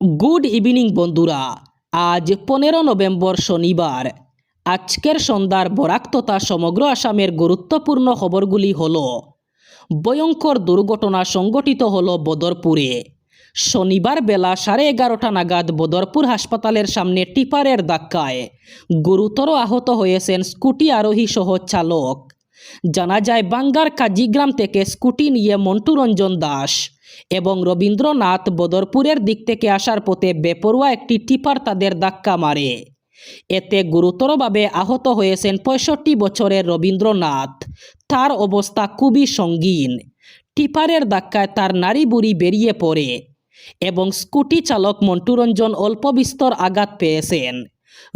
Good evening বন্ধুরা। আজ পনেরো নভেম্বর শনিবার। আজকের সন্ধ্যার বরাক তথা সমগ্র আসামের গুরুত্বপূর্ণ খবরগুলি হল, ভয়ঙ্কর দুর্ঘটনা সংঘটিত হল বদরপুরে। শনিবার বেলা সাড়ে এগারোটা নাগাদ বদরপুর হাসপাতালের সামনে টিপারের ধাক্কায় গুরুতর আহত হয়েছেন স্কুটি আরোহী সহ চালক। জানা যায়, বাঙ্গার কাজিগ্রাম থেকে স্কুটি নিয়ে মন্টুরঞ্জন দাস। এবং রবীন্দ্রনাথ বদরপুরের দিক থেকে আসার পথে বেপরোয়া একটি টিপার তাদের ধাক্কা মারে। এতে গুরুতরভাবে আহত হয়েছেন পঁয়ষট্টি বছরের রবীন্দ্রনাথ। তার অবস্থা খুবই সঙ্গীন। টিপারের ধাক্কায় তার নারী বুড়ি বেরিয়ে পড়ে এবং স্কুটি চালক মন্টুরঞ্জন অল্প বিস্তর আঘাত পেয়েছেন।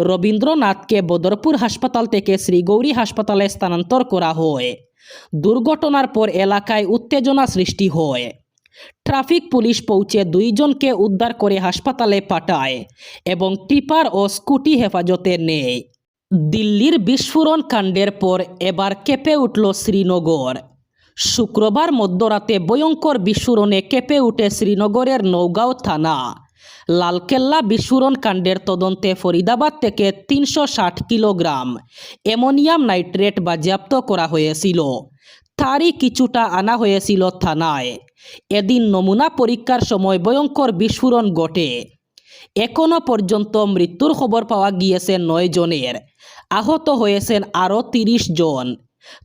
রবীন্দ্রনাথকে বদরপুর হাসপাতাল থেকে শ্রীগৌরী হাসপাতালে স্থানান্তর করা হয়। দুর্ঘটনার পর এলাকায় উত্তেজনা সৃষ্টি হয়। ট্রাফিক পুলিশ পৌঁছে দুইজনকে উদ্ধার করে হাসপাতালে পাঠায় এবং টিপার ও স্কুটি হেফাজতে নেয়। দিল্লির বিস্ফোরণ কাণ্ডের পর এবার কেঁপে উঠল শ্রীনগর। শুক্রবার মধ্যরাতে ভয়ঙ্কর বিস্ফোরণে কেঁপে উঠে শ্রীনগরের নৌগাঁও থানা। লালকেল্লা বিস্ফোরণ কাণ্ডের তদন্তে ফরিদাবাদ থেকে তিনশো ষাট কিলোগ্রাম অ্যামোনিয়াম নাইট্রেট বাজেয়াপ্ত করা হয়েছিল। তারই কিছুটা আনা হয়েছিল থানায়। এদিন নমুনা পরীক্ষার সময় ভয়ঙ্কর বিস্ফোরণ ঘটে। এখনও পর্যন্ত মৃত্যুর খবর পাওয়া গিয়েছে নয় জনের। আহত হয়েছেন আরও তিরিশ জন।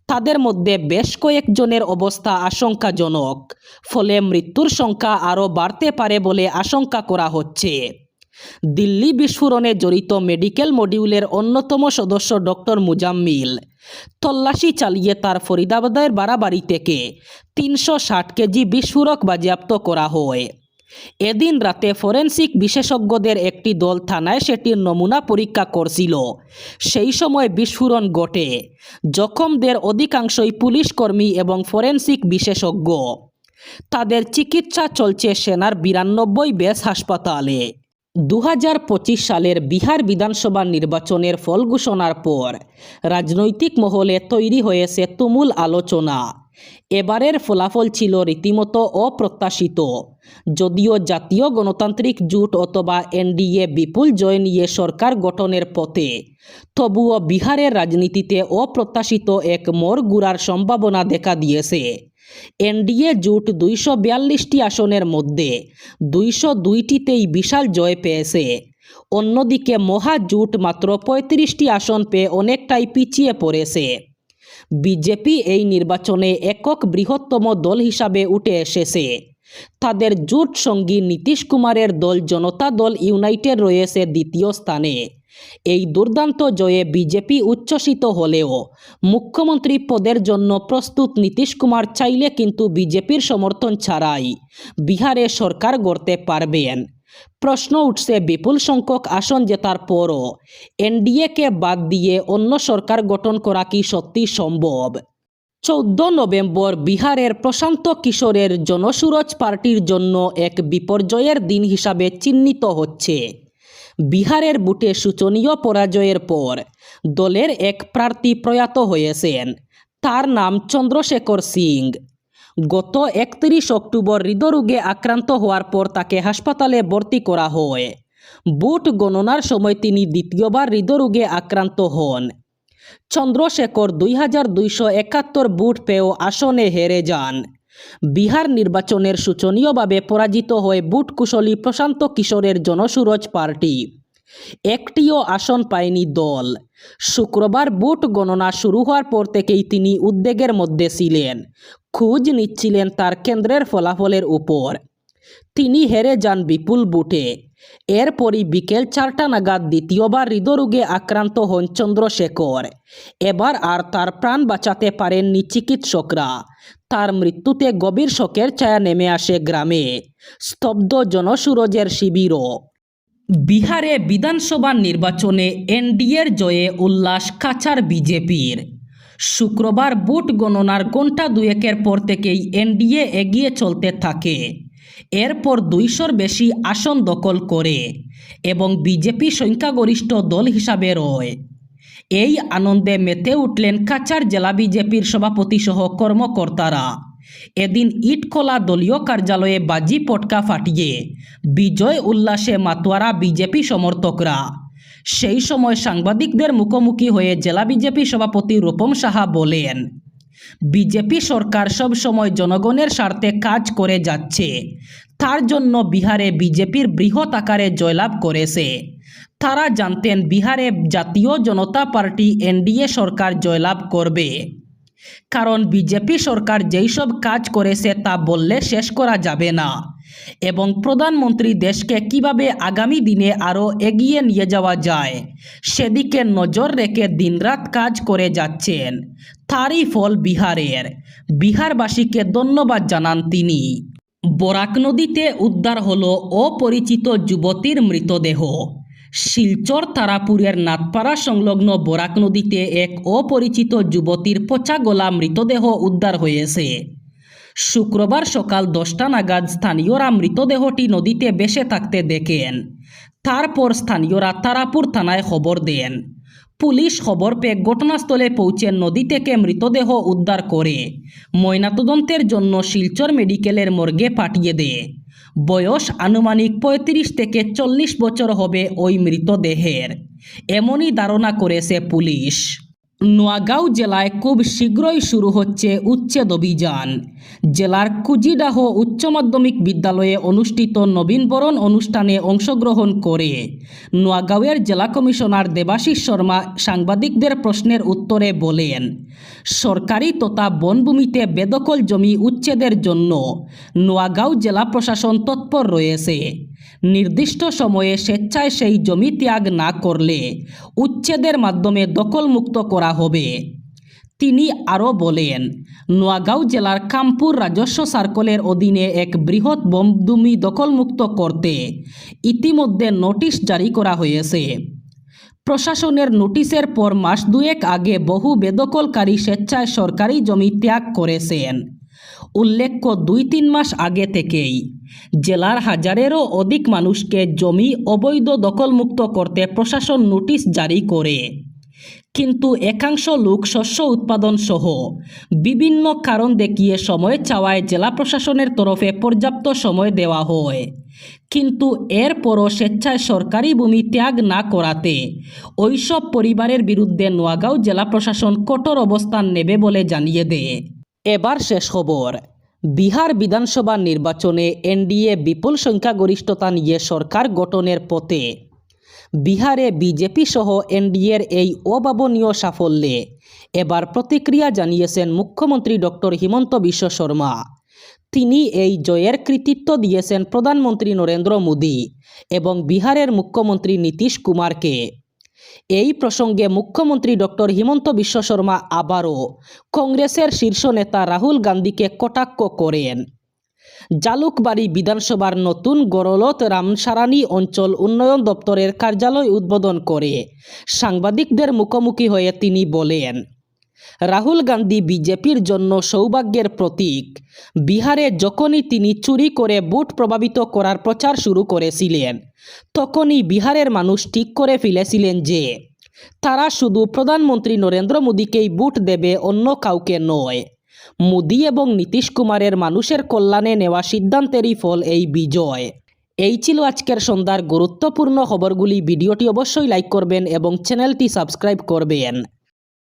তাদের মধ্যে বেশ কয়েকজনের অবস্থা আশঙ্কাজনক, ফলে মৃত্যুর সংখ্যা আরও বাড়তে পারে বলে আশঙ্কা করা হচ্ছে। দিল্লি বিস্ফোরণে জড়িত মেডিকেল মডিউলের অন্যতম সদস্য ডক্টর মুজাম্মিল। তল্লাশি চালিয়ে তার ফরিদাবাদের বাড়াবাড়ি থেকে তিনশো ষাট কেজি বিস্ফোরক বাজেয়াপ্ত করা হয়। এদিন রাতে ফরেন্সিক বিশেষজ্ঞদের একটি দল থানায় সেটির নমুনা পরীক্ষা করছিল। সেই সময় বিস্ফোরণ ঘটে। জখমদের অধিকাংশই পুলিশ কর্মী এবং ফরেন্সিক বিশেষজ্ঞ। তাদের চিকিৎসা চলছে সেনার বিরানব্বই বেস হাসপাতালে। দু হাজার পঁচিশ সালের বিহার বিধানসভা নির্বাচনের ফল ঘোষণার পর রাজনৈতিক মহলে তৈরি হয়েছে তুমুল আলোচনা। এবারের ফলাফল ছিল রীতিমতো অপ্রত্যাশিত। যদিও জাতীয় গণতান্ত্রিক জোট অথবা এনডিএ বিপুল জয় নিয়ে সরকার গঠনের পথে, তবুও বিহারের রাজনীতিতে অপ্রত্যাশিত এক মোড় ঘুরার সম্ভাবনা দেখা দিয়েছে। এনডিএ জোট দুইশো বিয়াল্লিশটি আসনের মধ্যে দুইশো দুইটিতেই বিশাল জয় পেয়েছে। অন্যদিকে মহাজোট মাত্র পঁয়ত্রিশটি আসন পেয়ে অনেকটাই পিছিয়ে পড়েছে। বিজেপি এই নির্বাচনে একক বৃহত্তম দল হিসাবে উঠে এসেছে। তাদের জোট সঙ্গী নীতিশ কুমারের দল জনতা দল ইউনাইটেড রয়েছে দ্বিতীয় স্থানে। এই দুর্দান্ত জয়ে বিজেপি উচ্ছ্বসিত হলেও মুখ্যমন্ত্রী পদের জন্য প্রস্তুত নীতিশ কুমার চাইলে কিন্তু বিজেপির সমর্থন ছাড়াই বিহারে সরকার গড়তে পারবেন। প্রশ্ন উঠছে বিপুল সংখ্যক আসন জেতার পরও এনডিএকে বাদ দিয়ে অন্য সরকার গঠন করা কি সত্যি সম্ভব? চৌদ্দ নভেম্বর বিহারের প্রশান্ত কিশোরের জনসুরজ পার্টির জন্য এক বিপর্যয়ের দিন হিসাবে চিহ্নিত হচ্ছে। বিহারের বুটে শোচনীয় পরাজয়ের পর দলের এক প্রার্থী প্রয়াত হয়েছেন। তার নাম চন্দ্রশেখর সিং। গত একত্রিশ অক্টোবর হৃদরোগে আক্রান্ত হওয়ার পর তাকে হাসপাতালে ভর্তি করা হয়। বুট গণনার সময় তিনি দ্বিতীয়বার হৃদরোগে আক্রান্ত হন। চন্দ্রশেখর দুই হাজার দুইশো একাত্তর বুট পেয়েও আসনে হেরে যান। বিহার নির্বাচনের সূচনীয়ভাবে পরাজিত হয়ে বুট কুশলী প্রশান্ত কিশোরের জনসুরজ পার্টি। একটিও আসন পায়নি দল। শুক্রবার বুট গণনা শুরু হওয়ার পর থেকেই তিনি উদ্বেগের মধ্যে ছিলেন। খোঁজ নিচ্ছিলেন তার কেন্দ্রের ফলাফলের উপর। তিনি হেরে যান বিপুল বুটে। এরপরই বিকেল চারটা নাগাদ দ্বিতীয়বার হৃদরোগে আক্রান্ত হন চন্দ্রশেখর। এবার আর তার প্রাণ বাঁচাতে পারেননি চিকিৎসকরা। তার মৃত্যুতে গভীর শোকের ছায়া নেমে আসে গ্রামে। স্তব্ধ জনসুরজের শিবিরও। বিহারে বিধানসভা নির্বাচনে এনডিএর জয়ে উল্লাস কাছার বিজেপির। শুক্রবার ভোট গণনার ঘণ্টা দুয়েকের পর থেকেই এনডিএ এগিয়ে চলতে থাকে। এরপর দুইশোর বেশি আসন দখল করে এবং বিজেপি সংখ্যাগরিষ্ঠ দল হিসাবে রয়। এই আনন্দে মেতে উঠলেন কাছাড় জেলা বিজেপির সভাপতি সহ কর্মকর্তারা। এদিন ইটখোলা দলীয় কার্যালয়ে বাজি পটকা ফাটিয়ে বিজয় উল্লাসে মাতোয়ারা বিজেপি সমর্থকরা। সেই সময় সাংবাদিকদের মুখোমুখি হয়ে জেলা বিজেপি সভাপতি রূপম সাহা বলেন বিজেপি সরকার সব সময় জনগণের স্বার্থে কাজ করে যাচ্ছে। তার জন্য বিহারে বিজেপির বৃহৎ আকারে জয়লাভ করেছে। তারা জানতেন বিহারে জাতীয় জনতা পার্টি এনডিএ সরকার জয়লাভ করবে। কারণ বিজেপি সরকার যেই সব কাজ করেছে তা বললে শেষ করা যাবে না। এবং প্রধানমন্ত্রী দেশকে কীভাবে আগামী দিনে আরও এগিয়ে নিয়ে যাওয়া যায়, সেদিকে নজর রেখে দিনরাত কাজ করে যাচ্ছেন তারই ফল বিহারের। বিহারবাসীকে ধন্যবাদ জানান তিনি। বরাক নদীতে উদ্ধার হল অপরিচিত যুবতীর মৃতদেহ। শিলচর তারাপুরের নাথপাড়া সংলগ্ন বরাক নদীতে এক অপরিচিত যুবতীর পচা গলা মৃতদেহ উদ্ধার হয়েছে। শুক্রবার সকাল দশটা নাগাদ স্থানীয়রা মৃতদেহটি নদীতে বেসে থাকতে দেখেন। তারপর স্থানীয়রা তারাপুর থানায় খবর দেন। পুলিশ খবর পেয়ে ঘটনাস্থলে পৌঁছে নদী থেকে মৃতদেহ উদ্ধার করে। ময়নাতদন্তের জন্য শিলচর মেডিকেলের মর্গে পাঠিয়ে দেয় বয়স আনুমানিক পঁয়ত্রিশ থেকে চল্লিশ বছর হবে ওই মৃতদেহের। এমনই ধারণা করেছে পুলিশ। নোয়াগাঁও জেলায় খুব শীঘ্রই শুরু হচ্ছে উচ্ছেদ অভিযান। জেলার কুজিডাহ উচ্চ মাধ্যমিক বিদ্যালয়ে অনুষ্ঠিত নবীনবরণ অনুষ্ঠানে অংশগ্রহণ করে নোয়াগাঁওয়ের জেলা কমিশনার দেবাশিস শর্মা সাংবাদিকদের প্রশ্নের উত্তরে বলেন, সরকারি তথা বনভূমিতে বেদখল জমি উচ্ছেদের জন্য নোয়াগাঁও জেলা প্রশাসন তৎপর রয়েছে। নির্দিষ্ট সময়ে স্বেচ্ছায় সেই জমি ত্যাগ না করলে উচ্ছেদের মাধ্যমে দখলমুক্ত করা হবে। তিনি আরও বলেন, নোয়াগাঁও জেলার কামপুর রাজস্ব সার্কলের অধীনে এক বৃহৎ বমদুমি দখলমুক্ত করতে ইতিমধ্যে নোটিশ জারি করা হয়েছে। প্রশাসনের নোটিশের পর মাস দুয়েক আগে বহু বেদখলকারী স্বেচ্ছায় সরকারি জমি ত্যাগ করেছেন। উল্লেখ্য দুই তিন মাস আগে থেকেই জেলার হাজারেরও অধিক মানুষকে জমি অবৈধ দখলমুক্ত করতে প্রশাসন নোটিশ জারি করে। কিন্তু একাংশ লোক শস্য উৎপাদন সহ বিভিন্ন কারণ দেখিয়ে সময় চাওয়ায় জেলা প্রশাসনের তরফে পর্যাপ্ত সময় দেওয়া হয়। কিন্তু এরপরও স্বেচ্ছায় সরকারি ভূমি ত্যাগ না করাতে ওইসব পরিবারের বিরুদ্ধে নোয়াগাঁও জেলা প্রশাসন কঠোর অবস্থান নেবে বলে জানিয়ে দেয়। এবার শেষ খবর। বিহার বিধানসভা নির্বাচনে এনডিএ বিপুল সংখ্যাগরিষ্ঠতা নিয়ে সরকার গঠনের পথে। বিহারে বিজেপি সহ এনডিএর এই অভাবনীয় সাফল্যে এবার প্রতিক্রিয়া জানিয়েছেন মুখ্যমন্ত্রী ডক্টর হিমন্ত বিশ্ব শর্মা। তিনি এই জয়ের কৃতিত্ব দিয়েছেন প্রধানমন্ত্রী নরেন্দ্র মোদী এবং বিহারের মুখ্যমন্ত্রী নীতিশ কুমারকে। এই প্রসঙ্গে মুখ্যমন্ত্রী ডক্টর হিমন্ত বিশ্ব শর্মা আবারও কংগ্রেসের শীর্ষ নেতা রাহুল গান্ধীকে কটাক্ষ করেন। জালুকবাড়ি বিধানসভার নতুন গরলত রামসারানি অঞ্চল উন্নয়ন দপ্তরের কার্যালয় উদ্বোধন করে সাংবাদিকদের মুখোমুখি হয়ে তিনি বলেন রাহুল গান্ধী বিজেপির জন্য সৌভাগ্যের প্রতীক। বিহারে যখনই তিনি চুরি করে বুট প্রভাবিত করার প্রচার শুরু করেছিলেন, তখনই বিহারের মানুষ ঠিক করে ফেলেছিলেন যে, তারা শুধু প্রধানমন্ত্রী নরেন্দ্র মোদীকেই বুট দেবে অন্য কাউকে নয়। মোদী এবং নীতিশ কুমারের মানুষের কল্যাণে নেওয়া সিদ্ধান্তেরই ফল এই বিজয়। এই ছিল আজকের সন্ধ্যার গুরুত্বপূর্ণ খবরগুলি। ভিডিওটি অবশ্যই লাইক করবেন এবং চ্যানেলটি সাবস্ক্রাইব করবেন।